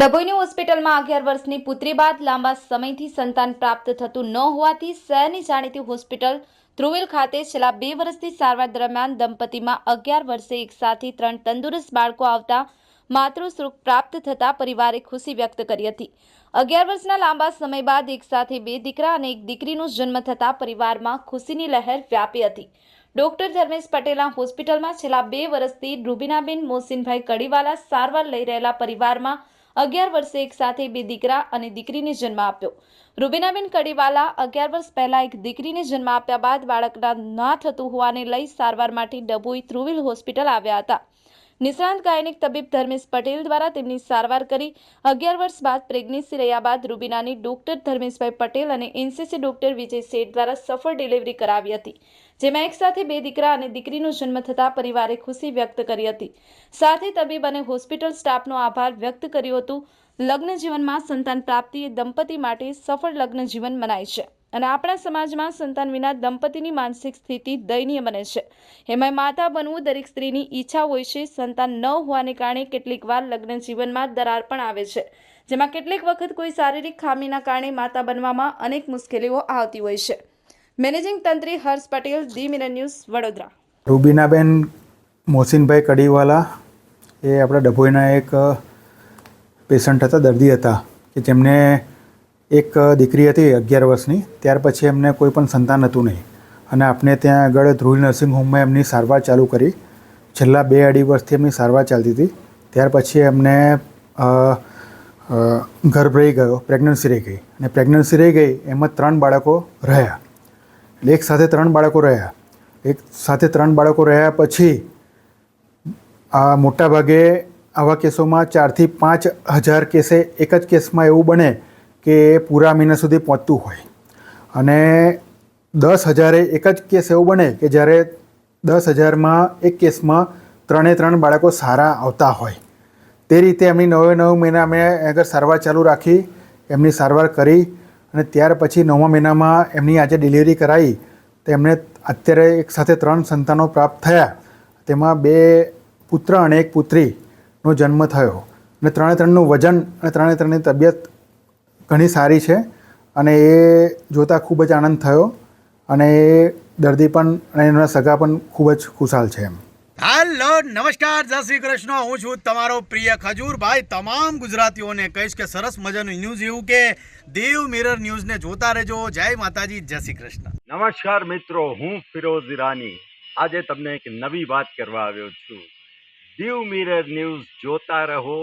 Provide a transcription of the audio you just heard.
ડભોઈની હોસ્પિટલમાં અગિયાર વર્ષની પુત્રી બાદ લાંબા સમયથી સંતાન પ્રાપ્ત થતું ન હોવાથી શહેરની જાણીતી હોસ્પિટલ ધ્રુવેલ ખાતે છેલ્લા બે વર્ષથી સારવાર દરમિયાન દંપતીમાં અગિયાર વર્ષે એકસાથે ત્રણ તંદુરસ્ત બાળકો આવતા માતૃસુખ પ્રાપ્ત થતા પરિવારે ખુશી વ્યક્ત કરી હતી. અગિયાર વર્ષના લાંબા સમય બાદ એકસાથે બે દીકરા અને એક દીકરીનો જન્મ થતાં પરિવારમાં ખુશીની લહેર વ્યાપી હતી. ડોક્ટર ધર્મેશ પટેલના હોસ્પિટલમાં છેલ્લા બે વર્ષથી રૂબીનાબેન મોહસિનભાઈ કડીવાલા સારવાર લઈ રહેલા પરિવારમાં અગિયાર વર્ષે એક સાથે બે દીકરા અને દીકરીને જન્મ આપ્યો. રૂબીનાબેન કડીવાલા અગિયાર વર્ષ પહેલા એક દીકરીને જન્મ આપ્યા બાદ બાળકના ના થતું હોવાને લઈ સારવાર માટે ડભોઈ ત્રુવિલ હોસ્પિટલ આવ્યા હતા. નિષ્ણાંત ગાયનિક તબીબ ધર્મેશ પટેલ દ્વારા તેમની સારવાર કરી અગિયાર વર્ષ બાદ પ્રેગ્નન્સી રહ્યા બાદ રૂબીનાની ડોક્ટર ધર્મેશભાઈ પટેલ અને એનસીસી ડોક્ટર વિજય શેઠ દ્વારા સફળ ડિલિવરી કરાવી હતી, જેમાં એક સાથે બે દીકરા અને દીકરીનો જન્મ થતાં પરિવારે ખુશી વ્યક્ત કરી હતી. સાથે તબીબ અને હોસ્પિટલ સ્ટાફનો આભાર વ્યક્ત કર્યો હતો. લગ્ન જીવનમાં સંતાન પ્રાપ્તિ એ દંપતી માટે સફળ લગ્ન જીવન મનાય છે. અને આપણા સમાજમાં સંતાન વિના દંપતીની માનસિક સ્થિતિ દયનીય બને છે. એમાં માતા બનવું દરેક સ્ત્રીની ઈચ્છા હોય છે. સંતાન ન હોવાને કારણે કેટલીક વાર લગ્ન જીવનમાં દરાર પણ આવે છે. જેમાં કેટલીક વખત કોઈ શારીરિક ખામીના કારણે માતા બનવામાં અનેક મુશ્કેલીઓ આવતી હોય છે. Managing તંત્રી Harsh Patel the mirror news, Vadodara. Rubinaben Mohsinbhai Kadiwala એ આપણા ડભોઈના એક પેશન્ટ હતા, દર્દી હતા, કે જેમને એક દીકરી હતી અગિયાર વર્ષની. ત્યાર પછી એમને કોઈ પણ સંતાન હતું નહીં. અને આપણે ત્યાં આગળ ધ્રુલ નર્સિંગ હોમમાં એમની સારવાર ચાલુ કરી. છેલ્લા બે અઢી વર્ષથી એમની સારવાર ચાલતી હતી. ત્યાર પછી એમને ગર્ભ રહી ગયો, પ્રેગ્નન્સી રહી ગઈ. અને પ્રેગ્નન્સી રહી ગઈ, એમાં ત્રણ બાળકો રહ્યા. એટલે એક સાથે ત્રણ બાળકો રહ્યા. એક સાથે ત્રણ બાળકો રહ્યા પછી આ મોટાભાગે આવા કેસોમાં ચારથી પાંચ હજાર કેસે એક જ કેસમાં એવું બને કે પૂરા મહિના સુધી પહોંચતું હોય. અને દસ હજારે એક જ કેસ એવો બને કે જ્યારે દસ હજારમાં એક કેસમાં ત્રણે ત્રણ બાળકો સારા આવતા હોય. તે રીતે એમની નવે નવ મહિના અમે આગળ સારવાર ચાલુ રાખી, એમની સારવાર કરી અને ત્યાર પછી નવમા મહિનામાં એમની આજે ડિલિવરી કરાવી તો એમને અત્યારે એક સાથે ત્રણ સંતાનો પ્રાપ્ત થયા. તેમાં બે પુત્ર અને એક પુત્રીનો જન્મ થયો. અને ત્રણે ત્રણનું વજન અને ત્રણે ત્રણની તબિયત ઘણી સારી છે અને એ જોતાં ખૂબ જ આનંદ થયો અને એ દર્દી પણ અને એના સગા પણ ખૂબ જ ખુશાલ છે એમ. હેલો નમસ્કાર જય શ્રી કૃષ્ણ. હું છું તમારો પ્રિય ખજૂરભાઈ. તમામ ગુજરાતીઓને કહીશ કે સરસ મજાનું ન્યૂઝ એવું કે દેવ મિરર ન્યૂઝને જોતા રહેજો. જય માતાજી જય શ્રી કૃષ્ણ. નમસ્કાર મિત્રો હું ફિરોઝ ઈરાની. આજે તમને એક નવી વાત કરવા આવ્યો છું. દીવ મિરર ન્યૂઝ જોતા રહો